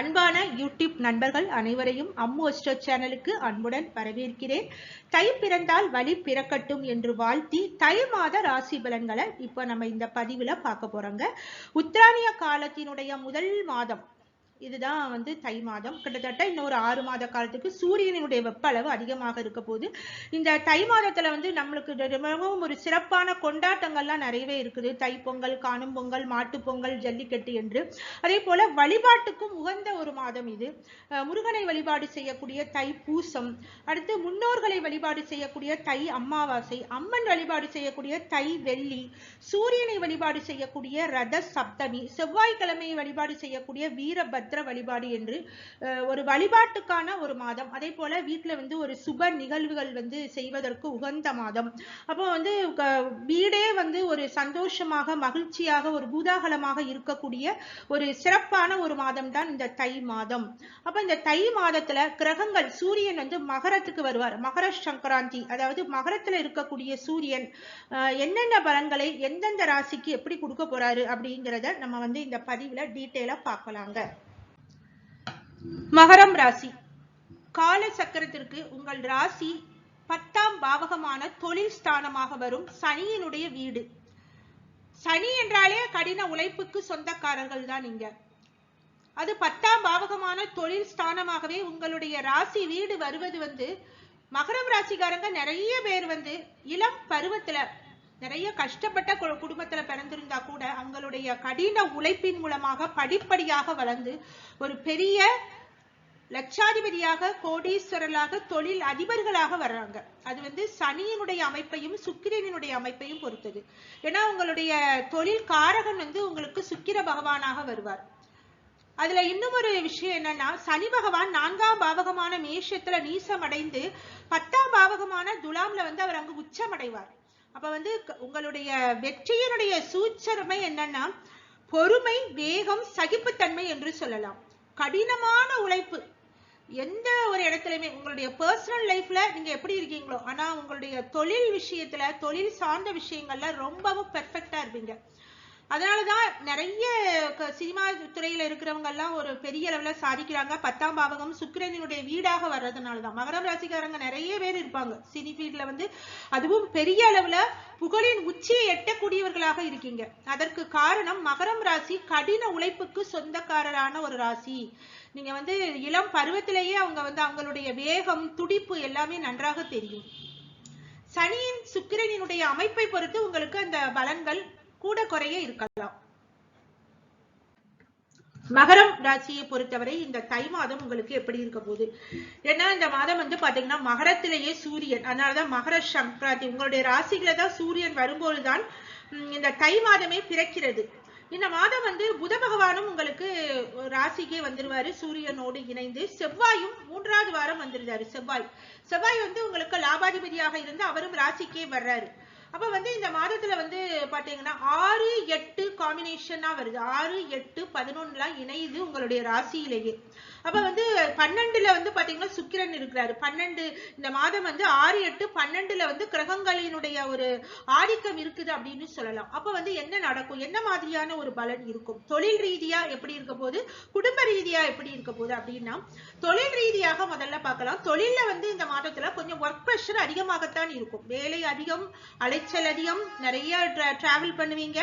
அன்பான யூடியூப் நண்பர்கள் அனைவரையும் அம்மு அஸ்ட்ரோ சேனலுக்கு அன்புடன் வரவேற்கிறேன். தை பிறந்தால் வழி பிறக்கட்டும் என்று வாழ்த்தி தை மாத ராசி பலன்களை இப்போ நம்ம இந்த பதிவுல பார்க்க போறோங்க. உத்ராணிய காலத்தினுடைய முதல் மாதம் இதுதான் வந்து தை மாதம். கிட்டத்தட்ட இன்னொரு ஆறு மாத காலத்துக்கு சூரியனுடைய வெப்ப அளவு அதிகமாக இருக்க போது இந்த தை மாதத்துல வந்து நம்மளுக்கு மிகவும் ஒரு சிறப்பான கொண்டாட்டங்கள்லாம் நிறையவே இருக்குது. தை பொங்கல் காணும் பொங்கல் மாட்டு பொங்கல் ஜல்லிக்கட்டு என்று. அதே போல வழிபாட்டுக்கும் உகந்த ஒரு மாதம் இது. முருகனை வழிபாடு செய்யக்கூடிய தை பூசம். அடுத்து முன்னோர்களை வழிபாடு செய்யக்கூடிய தை அமாவாசை. அம்மன் வழிபாடு செய்யக்கூடிய தை வெள்ளி. சூரியனை வழிபாடு செய்யக்கூடிய ரத சப்தமி. செவ்வாய்க்கிழமையை வழிபாடு செய்யக்கூடிய வீரபத்ர வழிபாடு என்று ஒரு வழிபாட்டுக்கான ஒரு மாதம். அதே போல வீட்டுல வந்து ஒரு சுப நிகழ்வுகள் வந்து செய்வதற்கு உகந்த மாதம். அப்போ வந்து வீடே வந்து ஒரு சந்தோஷமாக மகிழ்ச்சியாக ஒரு பூதாகலமாக இருக்கக்கூடிய ஒரு சிறப்பான ஒரு மாதம் தான் இந்த தை மாதம். அப்ப இந்த தை மாதத்துல கிரகங்கள் சூரியன் வந்து மகரத்துக்கு வருவார். மகர சங்கராந்தி அதாவது மகரத்துல இருக்கக்கூடிய சூரியன் என்னென்ன பலன்களை எந்தெந்த ராசிக்கு எப்படி கொடுக்க போறாரு அப்படிங்கிறத நம்ம வந்து இந்த பதிவுல டீட்டெயிலா பார்க்கலாங்க. மகரம் ராசி. கால சக்கரத்திற்கு உங்கள் ராசி பத்தாம் பாவகமான தொழில் ஸ்தானமாக வரும் சனியினுடைய வீடு. சனி என்றாலே கடின உழைப்புக்கு சொந்தக்காரர்கள் தான் நீங்க அது பத்தாம் பாவகமான தொழில் ஸ்தானமாகவே உங்களுடைய ராசி வீடு வருவது வந்து மகரம் ராசிக்காரங்க நிறைய பேர் வந்து இளம் பருவத்துல நிறைய கஷ்டப்பட்ட கு- குடும்பத்துல பிறந்திருந்தா கூட அவங்களுடைய கடின உழைப்பின் மூலமாக படிப்படியாக வளர்ந்து ஒரு பெரிய லட்சாதிபதியாக கோடீஸ்வரர்களாக தொழில் அதிபர்களாக வர்றாங்க. அது வந்து சனியினுடைய அமைப்பையும் சுக்கிரனினுடைய அமைப்பையும் பொறுத்தது. ஏன்னா உங்களுடைய தொழில் காரகன் வந்து உங்களுக்கு சுக்கிர பகவானாக வருவார். அதுல இன்னும் ஒரு விஷயம் என்னன்னா சனி பகவான் நான்காம் பாவகமான மேஷத்துல நீசம் அடைந்து பத்தாம் பாவகமான துலாம்ல வந்து அவர் அங்கு உச்சமடைவார். அப்ப வந்து உங்களுடைய வெற்றியினுடைய சூச்சரமை என்னன்னா பொறுமை வேகம் சகிப்புத்தன்மை என்று சொல்லலாம். கடினமான உழைப்பு. எந்த ஒரு இடத்துலயுமே உங்களுடைய பர்சனல் லைஃப்ல நீங்க எப்படி இருக்கீங்களோ ஆனா உங்களுடைய தொழில் விஷயத்துல தொழில் சார்ந்த விஷயங்கள்ல ரொம்பவும் பெர்ஃபெக்டா இருப்பீங்க. அதனாலதான் நிறைய க- சினிமா துறையில இருக்கிறவங்க எல்லாம் ஒரு பெரிய அளவுல சாதிக்கிறாங்க. பத்தாம் பாவகம் சுக்கிரனினுடைய வீடாக வர்றதுனாலதான். மகரம் ராசிக்காரங்க நிறைய பேர் இருப்பாங்க. சினி ஃபீல்ட்ல வந்து அதுவும் பெரிய அளவுல புகழின் உச்சியை எட்டக்கூடியவர்களாக இருக்கீங்க. அதற்கு காரணம் மகரம் ராசி கடின உழைப்புக்கு சொந்தக்காரரான ஒரு ராசி. நீங்க வந்து இளம் பருவத்திலேயே அவங்க வந்து அவங்களுடைய வேகம் துடிப்பு எல்லாமே நன்றாக தெரியும். சனியின் சுக்கிரனினுடைய அமைப்பை பொறுத்து உங்களுக்கு அந்த பலன்கள் கூட குறைய இருக்கலாம். மகரம் ராசியை பொறுத்தவரை இந்த தை மாதம் உங்களுக்கு எப்படி இருக்க போகுது? ஏன்னா இந்த மாதம் வந்து பாத்தீங்கன்னா மகரத்திலேயே சூரியன். அதனாலதான் மகர சங்கராந்தி உங்களுடைய ராசிகளை தான் சூரியன் வரும்போதுதான் இந்த தை மாதமே பிறக்கிறது. இந்த மாதம் வந்து புத பகவானும் உங்களுக்கு ராசிக்கே வந்துருவாரு. சூரியனோடு இணைந்து செவ்வாயும் மூன்றாவது வாரம் வந்துருந்தாரு செவ்வாய். செவ்வாய் வந்து உங்களுக்கு லாபாதிபதியாக இருந்து அவரும் ராசிக்கே வர்றாரு. அப்ப வந்து இந்த மாதத்துல வந்து பாத்தீங்கன்னா ஆறு எட்டு காம்பினேஷனா வருது. ஆறு எட்டு பதினொன்னுலாம் இணையுது உங்களுடைய ராசியிலேயே. அப்ப வந்து பன்னெண்டுல வந்து பாத்தீங்கன்னா சுக்கிரன் இருக்கிறாரு. பன்னெண்டு இந்த மாதம் வந்து ஆறு எட்டு பன்னெண்டுல வந்து கிரகங்களினுடைய ஒரு ஆதிக்கம் இருக்குது அப்படின்னு சொல்லலாம். அப்ப வந்து என்ன நடக்கும்? என்ன மாதிரியான ஒரு பலன் இருக்கும்? தொழில் ரீதியா எப்படி இருக்க போது குடும்ப ரீதியா எப்படி இருக்க போகுது அப்படின்னா தொழில் ரீதியாக முதல்ல பார்க்கலாம். தொழில்ல வந்து இந்த மாதத்துல கொஞ்சம் ஒர்க் ப்ரெஷர் அதிகமாகத்தான் இருக்கும். வேலை அதிகம் அலைச்சல் அதிகம் நிறைய டிராவல் பண்ணுவீங்க.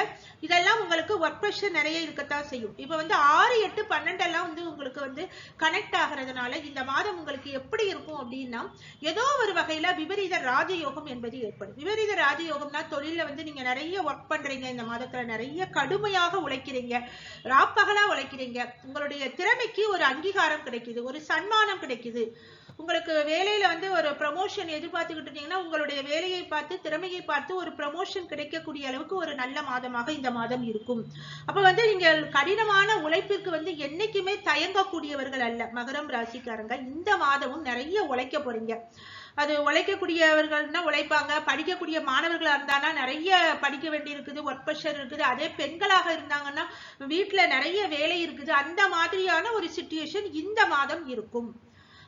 இதெல்லாம் உங்களுக்கு ஒர்க் ப்ரெஷர் நிறைய இருக்கத்தான் செய்யும். இப்ப வந்து ஆறு எட்டு பன்னெண்டு எல்லாம் வந்து உங்களுக்கு வந்து கனெக்ட் ஆகிறதுனால இந்த மாதம் உங்களுக்கு எப்படி இருக்கும் அப்படின்னா ஏதோ ஒரு வகையில விபரீத ராஜயோகம் என்பது ஏற்படும். விபரீத ராஜயோகம்னா தொழில வந்து நீங்க நிறைய ஒர்க் பண்றீங்க இந்த மாதத்துல நிறைய கடுமையாக உழைக்கிறீங்க ராப்பகலா உழைக்கிறீங்க. உங்களுடைய திறமைக்கு ஒரு அங்கீகாரம் கிடைக்குது ஒரு சன்மானம் கிடைக்குது. உங்களுக்கு வேலையில வந்து ஒரு ப்ரமோஷன் எதிர்பார்த்துக்கிட்டு இருந்தீங்கன்னா உங்களுடைய வேலையை பார்த்து திறமையை பார்த்து ஒரு ப்ரமோஷன் கிடைக்கக்கூடிய அளவுக்கு ஒரு நல்ல மாதமாக இந்த மாதம் இருக்கும். அப்ப வந்து நீங்கள் கடினமான உழைப்புக்கு வந்து என்னைக்குமே தயங்கக்கூடியவர்கள் அல்ல. மகரம் ராசிக்காரங்க இந்த மாதமும் நிறைய உழைக்க போறீங்க. அது உழைக்கக்கூடியவர்கள்னா உழைப்பாங்க படிக்கக்கூடிய மாணவர்களாக இருந்தானா நிறைய படிக்க வேண்டி இருக்குது ஒர்க் ப்ரெஷர் இருக்குது. அதே பெண்களாக இருந்தாங்கன்னா வீட்டில் நிறைய வேலை இருக்குது. அந்த மாதிரியான ஒரு சுச்சுவேஷன் இந்த மாதம் இருக்கும்.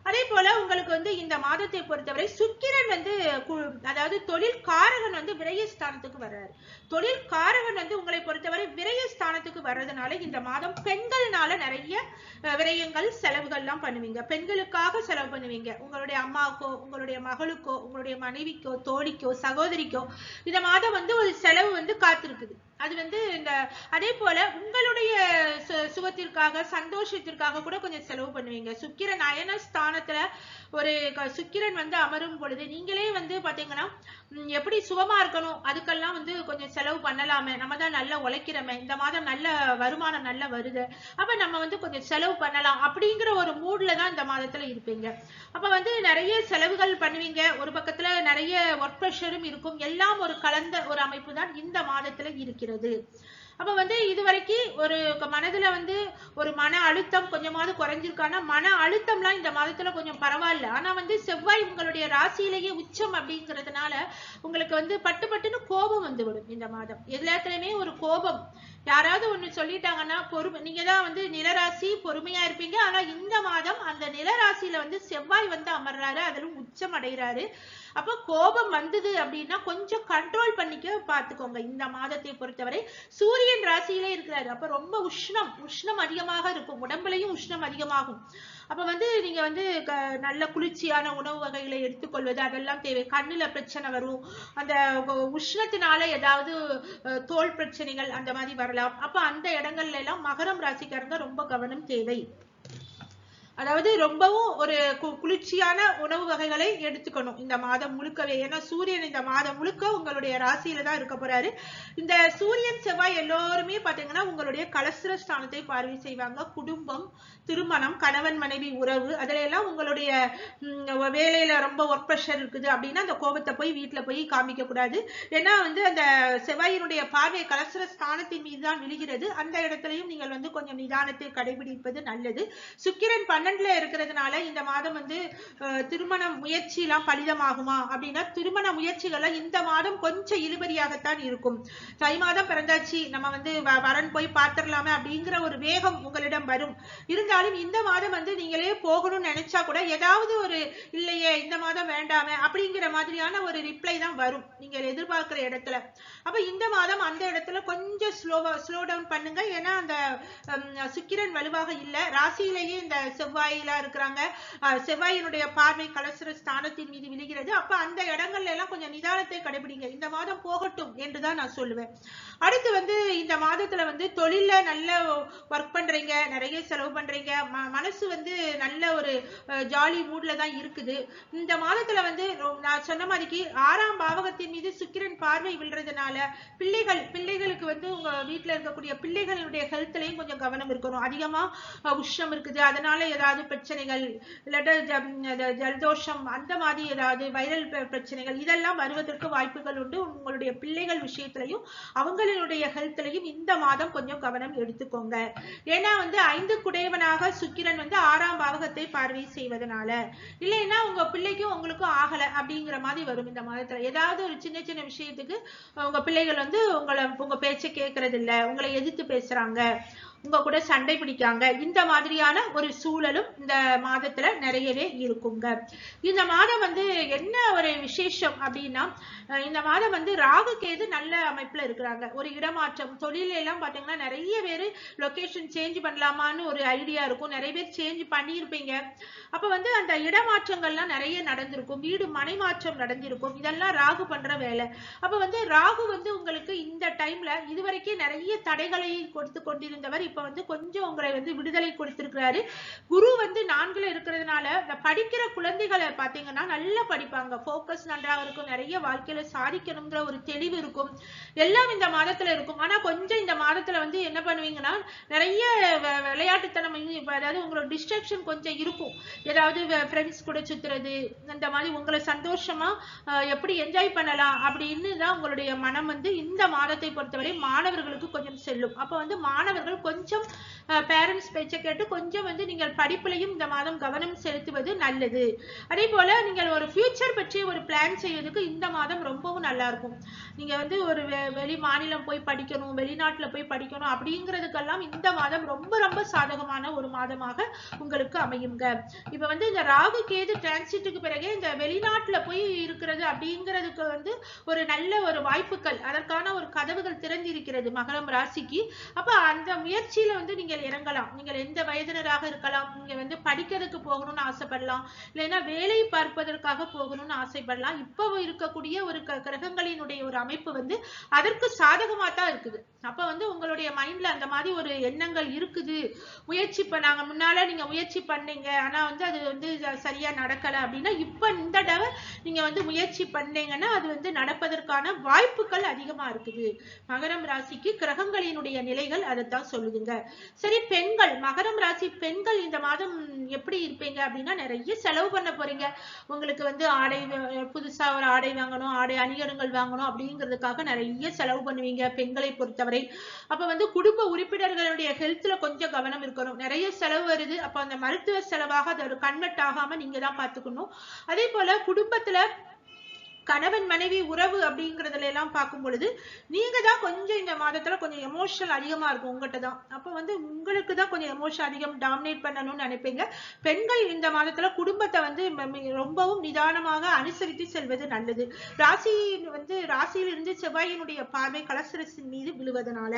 அதே போல உங்களுக்கு வந்து இந்த மாதத்தை பொறுத்தவரை சுக்கிரன் வந்து கு- அதாவது தொழில் காரகன் வந்து விரயஸ்தானத்துக்கு வர்றாரு. தொழில் காரகன் வந்து உங்களை பொறுத்தவரை விரயஸ்தானத்துக்கு வர்றதுனால இந்த மாதம் பெண்கள்னால நிறைய விரயங்கள் விரயங்கள் செலவுகள்லாம் பண்ணுவீங்க. பெண்களுக்காக செலவு பண்ணுவீங்க. உங்களுடைய அம்மாவுக்கோ உங்களுடைய மகளுக்கோ உங்களுடைய மனைவிக்கோ தோழிக்கோ சகோதரிக்கோ இந்த மாதம் வந்து ஒரு செலவு வந்து காத்திருக்குது. அது வந்து இந்த அதே போல உங்களுடைய சு- சுகத்திற்காக சந்தோஷத்திற்காக கூட கொஞ்சம் செலவு பண்ணுவீங்க. சுக்கிரன் அயன ஸ்தானத்துல ஒரு சுக்கிரன் வந்து அமரும் பொழுது நீங்களே வந்து பாத்தீங்கன்னா எப்படி சுகமா இருக்கணும் அதுக்கெல்லாம் வந்து கொஞ்சம் செலவு பண்ணலாமே. நம்ம தான் நல்லா உழைக்கிறோமே. இந்த மாதம் நல்ல வருமானம் நல்லா வருது. அப்ப நம்ம வந்து கொஞ்சம் செலவு பண்ணலாம் அப்படிங்கிற ஒரு மூட்ல தான் இந்த மாதத்துல இருப்பீங்க. அப்ப வந்து நிறைய செலவுகள் பண்ணுவீங்க. ஒரு பக்கத்துல நிறைய ஒர்க் ப்ரெஷரும் இருக்கும். எல்லாம் ஒரு கலந்த ஒரு அமைப்பு தான் இந்த மாதத்துல இருக்கிறது. அப்ப வந்து இதுவரைக்கும் ஒரு மனதுல வந்து ஒரு மன அழுத்தம் கொஞ்சமாவது குறைஞ்சிருக்கானா மன அழுத்தம்லாம் இந்த மாதத்துல கொஞ்சம் பரவாயில்ல. ஆனா வந்து செவ்வாய் உங்களுடைய ராசியிலேயே உச்சம் அப்படிங்கிறதுனால உங்களுக்கு வந்து பட்டு பட்டுன்னு கோபம் வந்து விடும் இந்த மாதம். எல்லாத்துலயுமே ஒரு கோபம். யாராவது ஒண்ணு சொல்லிட்டாங்கன்னா பொறுமை நீங்க தான் வந்து நிலராசி பொறுமையா இருப்பீங்க. ஆனா இந்த மாதம் அந்த நிலராசியில வந்து செவ்வாய் வந்து அமர்றாரு அதிலும் உச்சம் அடைகிறாரு. அப்ப கோபம் வந்தது அப்படின்னா கொஞ்சம் கண்ட்ரோல் பண்ணிக்க பாத்துக்கோங்க இந்த மாதத்தை பொறுத்தவரை. சூரியன் ராசியிலே இருக்கிறாரு. அப்ப ரொம்ப உஷ்ணம் உஷ்ணம் அதிகமாக இருக்கும். உடம்புலயும் உஷ்ணம் அதிகமாகும். அப்ப வந்து நீங்க வந்து க- நல்ல குளிர்ச்சியான உணவு வகைகளை எடுத்துக்கொள்வது அதெல்லாம் தேவை. கண்ணுல பிரச்சனை வரும். அந்த உஷ்ணத்தினால ஏதாவது அஹ், தோல் பிரச்சனைகள் அந்த மாதிரி வரலாம். அப்ப அந்த இடங்கள்ல எல்லாம் மகரம் ராசிக்காரங்க ரொம்ப கவனம் தேவை. அதாவது ரொம்பவும் ஒரு கு- குளிர்ச்சியான உணவு வகைகளை எடுத்துக்கணும். இந்த மாதம் முழுக்கவே. ஏன்னா சூரியன் இந்த மாதம் முழுக்க உங்களுடைய ராசியில தான் இருக்க போறாரு. இந்த சூரியன் செவ்வாய் எல்லோருமே பாத்தீங்கன்னா உங்களுடைய கலஸ்திர ஸ்தானத்தை பார்வை செய்வாங்க. குடும்பம் திருமணம் கணவன் மனைவி உறவு. அதுல எல்லாம் உங்களுடைய வேலையில ரொம்ப ஒர்க் ப்ரெஷர் இருக்குது அப்படின்னா அந்த கோபத்தை போய் வீட்டுல போய் காமிக்க கூடாது. ஏன்னா வந்து அந்த செவ்வாயினுடைய பார்வை கலஸ்திர ஸ்தானத்தின் மீது தான் விழுகிறது. அந்த இடத்துலயும் நீங்கள் வந்து கொஞ்சம் நிதானத்தை கடைபிடிப்பது நல்லது. சுக்கிரன் பண்ண பன்னெண்டுல இருக்கிறதுனால இந்த மாதம் வந்து திருமண முயற்சி எல்லாம் பலிதமாகுமா? அப்படின்னா திருமண முயற்சிகள் இந்த மாதம் கொஞ்சம் இழுபறியாகத்தான் இருக்கும். தை மாதம் பிறந்தாச்சு நம்ம வந்து வரன் போய் பார்த்துடலாமே அப்படிங்கிற ஒரு வேகம் உங்களிடம் வரும். இருந்தாலும் இந்த மாதம் வந்து நீங்களே போகணும்னு நினைச்சா கூட ஏதாவது ஒரு இல்லையே இந்த மாதம் வேண்டாமே அப்படிங்கிற மாதிரியான ஒரு ரிப்ளை தான் வரும் நீங்கள் எதிர்பார்க்கிற இடத்துல. அப்ப இந்த மாதம் அந்த இடத்துல கொஞ்சம் ஸ்லோவா ஸ்லோ டவுன் பண்ணுங்க. ஏன்னா அந்த சுக்கிரன் வலுவாக இல்ல. ராசியிலேயே இந்த செவ்வாய் செவ்வாயிலா இருக்கிறாங்க. செவ்வாயினுடைய பார்வை கலசர ஸ்தானத்தின் மீது விழுகிறது. அப்ப அந்த இடங்கள்ல எல்லாம் கொஞ்சம் நிதானத்தை கடைபிடிங்க. இந்த மாதம் போகட்டும் என்றுதான் நான் சொல்லுவேன். அடுத்து வந்து இந்த மாதத்துல வந்து தொழில நல்ல ஒர்க் பண்றீங்க நிறைய செலவு பண்றீங்க. மனசு வந்து நல்ல ஒரு ஜாலி மூட்ல தான் இருக்குது. இந்த மாதத்துல வந்து நான் சொன்ன மாதிரிக்கு ஆறாம் பாவகத்தின் மீது சுக்கிரன் பார்வை விழுறதுனால பிள்ளைகள் பிள்ளைகளுக்கு வந்து உங்க வீட்டுல இருக்கக்கூடிய பிள்ளைகளுடைய ஹெல்த்லயும் கொஞ்சம் கவனம் இருக்கணும். அதிகமா உஷ்ணம் இருக்குது. அதனால ஏதாவது பிரச்சனைகள் இல்லாட்ட ஜலதோஷம் அந்த மாதிரி ஏதாவது வைரல் பிரச்சனைகள் இதெல்லாம் வருவதற்கு வாய்ப்புகள் உண்டு. உங்களுடைய பிள்ளைகள் விஷயத்திலையும் அவங்களுடைய ஹெல்த்லையும் இந்த மாதம் கொஞ்சம் கவனம் எடுத்துக்கோங்க. ஏன்னா வந்து ஐந்து குடையவனாக சுக்கிரன் வந்து ஆறாம் பாவகத்தை பார்வை செய்வதனால. இல்லைன்னா உங்க பிள்ளைக்கும் உங்களுக்கும் ஆகல அப்படிங்கிற மாதிரி வரும் இந்த மாதத்துல. ஏதாவது ஒரு சின்ன சின்ன விஷயத்துக்கு உங்க பிள்ளைகள் வந்து உங்களை உங்க பேச்சை கேட்கறது இல்ல உங்களை எதிர்த்து பேசுறாங்க. உங்க கூட சண்டை பிடிக்காங்க. இந்த மாதிரியான ஒரு சூழலும் இந்த மாதத்துல நிறையவே இருக்குங்க. இந்த மாதம் வந்து என்ன ஒரு விசேஷம் அப்படின்னா இந்த மாதம் வந்து ராகு கேது நல்ல அமைப்புல இருக்கிறாங்க. ஒரு இடமாற்றம். தொழில எல்லாம் பாத்தீங்கன்னா நிறைய பேர் லொகேஷன் சேஞ்ச் பண்ணலாமான்னு ஒரு ஐடியா இருக்கும். நிறைய பேர் சேஞ்ச் பண்ணியிருப்பீங்க. அப்ப வந்து அந்த இடமாற்றங்கள்லாம் நிறைய நடந்திருக்கும். வீடு மனை மாற்றம் நடந்திருக்கும். இதெல்லாம் ராகு பண்ற வேலை. அப்ப வந்து ராகு வந்து உங்களுக்கு இந்த டைம்ல இதுவரைக்கும் நிறைய தடைகளை கொடுத்து கொண்டிருந்தவர் இப்ப வந்து கொஞ்சம் உங்களை வந்து விடுதலை கொடுத்திருக்கிறாரு. குரு வந்து நான்குல இருக்கிறதுனால இந்த படிக்கிற குழந்தைகளை பாத்தீங்கன்னா நல்லா படிப்பாங்க. ஃபோக்கஸ் நன்றாக இருக்கும். நிறைய வாழ்க்கையில சாதிக்கணுங்கிற ஒரு தெளிவு இருக்கும். எல்லாம் இந்த மாதத்துல இருக்கும். ஆனா கொஞ்சம் இந்த மாதத்துல வந்து என்ன பண்ணுவீங்கன்னா நிறைய விளையாட்டுத்தனம் அதாவது உங்களோட டிஸ்ட்ராக்ஷன் கொஞ்சம் இருக்கும். ஏதாவது ஃப்ரெண்ட்ஸ் கூட சுத்துறது இந்த மாதிரி உங்களை சந்தோஷமா எப்படி என்ஜாய் பண்ணலாம் அப்படின்னு தான் உங்களுடைய மனம் வந்து இந்த மாதத்தை பொறுத்தவரை மாணவர்களுக்கு கொஞ்சம் செல்லும். அப்ப வந்து மாணவர்கள் கொஞ்சம் பேரண்ட்ஸ் பேச்சை கேட்டு கொஞ்சம் வந்து நீங்கள் படிப்புலையும் இந்த மாதம் கவனம் செலுத்துவது நல்லது. அதே போல நீங்கள் ஒரு ஃபியூச்சர் பற்றி ஒரு பிளான் செய்வதற்கு இந்த மாதம் ரொம்பவும் நல்லா இருக்கும். நீங்க வந்து ஒரு வெளி மாநிலம் போய் படிக்கணும் வெளிநாட்டுல போய் படிக்கணும் அப்படிங்கிறதுக்கெல்லாம் இந்த மாதம் ரொம்ப ரொம்ப சாதகமான ஒரு மாதமாக உங்களுக்கு அமையுங்க. இப்ப வந்து இந்த ராகு கேது டிரான்சிட்டுக்கு பிறகே இந்த வெளிநாட்டுல போய் இருக்கிறது அப்படிங்கிறதுக்கு வந்து ஒரு நல்ல ஒரு வாய்ப்புகள் அதற்கான ஒரு கதவுகள் திறந்திருக்கிறது மகரம் ராசிக்கு. அப்ப அந்த முயற்சியில வந்து நீங்கள் இறங்கலாம். நீங்கள் எந்த வயதினராக இருக்கலாம் நீங்க வந்து படிக்கிறதுக்கு போகணும்னு ஆசைப்படலாம் இல்லைன்னா வேலை பார்ப்பதற்காக போகணும்னு ஆசைப்படலாம். இப்போ இருக்கக்கூடிய ஒரு கிரகங்களினுடைய ஒரு அமைப்பு வந்து அதற்கு சாதகமா தான் இருக்குது. அப்ப வந்து உங்களுடைய மைண்ட்ல அந்த மாதிரி ஒரு எண்ணங்கள் இருக்குது. முயற்சி பண்ணாங்க முன்னால நீங்க முயற்சி பண்ணீங்க. ஆனா வந்து அது வந்து சரியா நடக்கல அப்படின்னா இப்ப இந்த தடவை நீங்க வந்து முயற்சி பண்ணீங்கன்னா அது வந்து நடப்பதற்கான வாய்ப்புகள் அதிகமா இருக்குது. மகரம் ராசிக்கு கிரகங்களினுடைய நிலைகள் அதைத்தான் சொல்லுதுங்க. சரி பெண்கள் மகரம் ராசி பெண்கள் இந்த மாதம் எப்படி இருப்பீங்க அப்படின்னா நிறைய செலவு பண்ண போறீங்க. உங்களுக்கு வந்து ஆடை புதுசா ஒரு ஆடை வாங்கணும் ஆடை அணிகரங்கள் வாங்கணும் அப்படிங்கிறதுக்காக நிறைய நிறைய செலவு பண்ணுவீங்க பெண்களை பொறுத்தவரை. அப்ப வந்து குடும்ப உறுப்பினர்களுடைய ஹெல்த்ல கொஞ்சம் கவனம் இருக்கணும். நிறைய செலவு வருது. அப்ப அந்த மருத்துவ செலவாக அது ஒரு கன்வெர்ட் ஆகாம நீங்க தான் பாத்துக்கணும் அதே போல குடும்பத்துல கணவன் மனைவி உறவு அப்படிங்கறதுல எல்லாம் பார்க்கும் பொழுது நீங்க தான் கொஞ்சம் இந்த மாதத்துல கொஞ்சம் எமோஷனல் அதிகமா இருக்கும் உங்ககிட்ட தான். அப்ப வந்து உங்களுக்கு தான் கொஞ்சம் எமோஷன் அதிகம் டாமினேட் பண்ணணும்னு நினைப்பீங்க. பெண்கள் இந்த மாதத்துல குடும்பத்தை வந்து ரொம்பவும் நிதானமாக அனுசரித்து செல்வது நல்லது. ராசி வந்து ராசியிலிருந்து செவ்வாயினுடைய பார்வை கலசரசின் மீது விழுவதனால.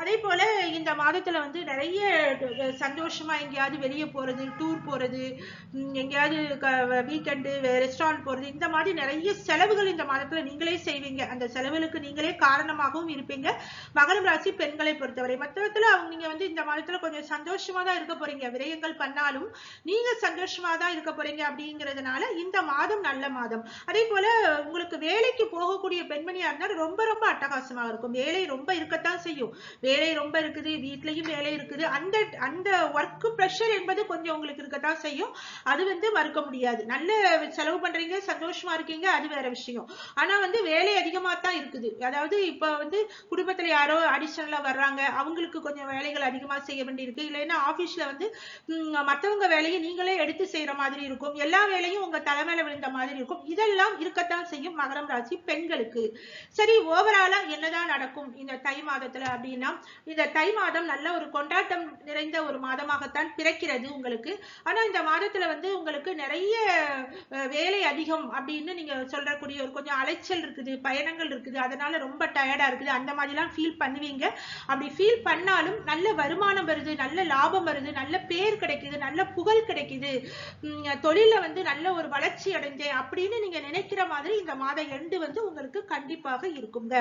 அதே போல இந்த மாதத்துல வந்து நிறைய சந்தோஷமா எங்கேயாவது வெளியே போறது டூர் போறது உம், எங்கேயாவது வீக்கெண்டு ரெஸ்டாரண்ட் போறது இந்த மாதிரி நிறைய செலவுகள் இந்த மாதத்துல நீங்களே செய்வீங்க. அந்த செலவுகளுக்கு நீங்களே காரணமாகவும் இருப்பீங்க. மகரம் ராசி பெண்களை பொறுத்தவரை. மொத்தத்துல அவங்க நீங்க வந்து இந்த மாதத்துல கொஞ்சம் சந்தோஷமா தான் இருக்க போறீங்க. விரயங்கள் பண்ணாலும் நீங்க சந்தோஷமா தான் இருக்க போறீங்க அப்படிங்கிறதுனால இந்த மாதம் நல்ல மாதம். அதே போல உங்களுக்கு வேலைக்கு போகக்கூடிய பெண்மணியா இருந்தால் ரொம்ப ரொம்ப அட்டகாசமா இருக்கும். வேலை ரொம்ப இருக்கத்தான் செய்யும். வேலை ரொம்ப இருக்குது வீட்லயும் வேலை இருக்குது. அந்த அந்த ஒர்க் ப்ரெஷர் என்பது கொஞ்சம் உங்களுக்கு இருக்கத்தான் செய்யும். அது வந்து மறுக்க முடியாது. நல்ல செலவு பண்றீங்க சந்தோஷமா இருக்கீங்க அது வேற விஷயம். ஆனா வந்து வேலை அதிகமா தான் இருக்குது. அதாவது இப்ப வந்து குடும்பத்துல யாரோ அடிஷனலா வர்றாங்க அவங்களுக்கு கொஞ்சம் வேலைகள் அதிகமா செய்ய வேண்டியிருக்கு. இல்லைன்னா ஆபீஸ்ல வந்து மத்தவங்க வேலையை நீங்களே எடுத்து செய்யற மாதிரி இருக்கும். எல்லா வேலையும் உங்க தலைமையில விழுந்த மாதிரி இருக்கும். இதெல்லாம் இருக்கத்தான் செய்யும் மகரம் ராசி பெண்களுக்கு. சரி ஓவராலா என்னதான் நடக்கும் இந்த தை மாதத்துல அப்படின்னா இந்த தை மாதம் நல்ல ஒரு கொண்டாட்டம் நிறைந்த ஒரு மாதமாகத்தான் பிறக்கிறது உங்களுக்கு. ஆனா இந்த மாதத்துல வந்து உங்களுக்கு நிறைய வேலை அதிகம் அப்படின்னு நீங்க சொல்லக்கூடிய ஒரு கொஞ்சம் அலைச்சல் இருக்குது பயணங்கள் இருக்குது. அதனால ரொம்ப டயர்டா இருக்குது. அந்த மாதிரிலாம் ஃபீல் பண்ணுவீங்க. அப்படி ஃபீல் பண்ணாலும் நல்ல வருமானம் வருது நல்ல லாபம் வருது நல்ல பேர் கிடைக்குது நல்ல புகழ் கிடைக்குது. உம், வந்து நல்ல ஒரு வளர்ச்சி அடைஞ்சேன் அப்படின்னு நீங்க நினைக்கிற மாதிரி இந்த மாத எண்டு வந்து உங்களுக்கு கண்டிப்பாக இருக்குங்க.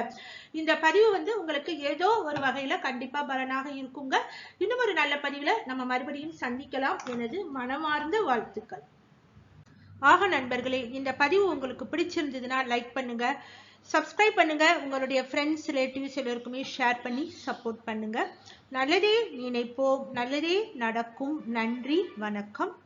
இந்த பதிவு வந்து உங்களுக்கு ஏதோ ஒரு வகையில கண்டிப்பா பலனாக இருக்குங்க. இன்னும் ஒரு நல்ல பதிவுல நம்ம மறுபடியும் சந்திக்கலாம். எனது மனமார்ந்த வாழ்த்துக்கள். ஆக நண்பர்களே இந்த பதிவு உங்களுக்கு பிடிச்சிருந்ததுன்னா லைக் பண்ணுங்க. சப்ஸ்கிரைப் பண்ணுங்க. உங்களுடைய ஃப்ரெண்ட்ஸ் ரிலேட்டிவ்ஸ் எல்லோருக்குமே ஷேர் பண்ணி சப்போர்ட் பண்ணுங்க. நல்லதே நினைப்போம். நல்லதே நடக்கும். நன்றி. வணக்கம்.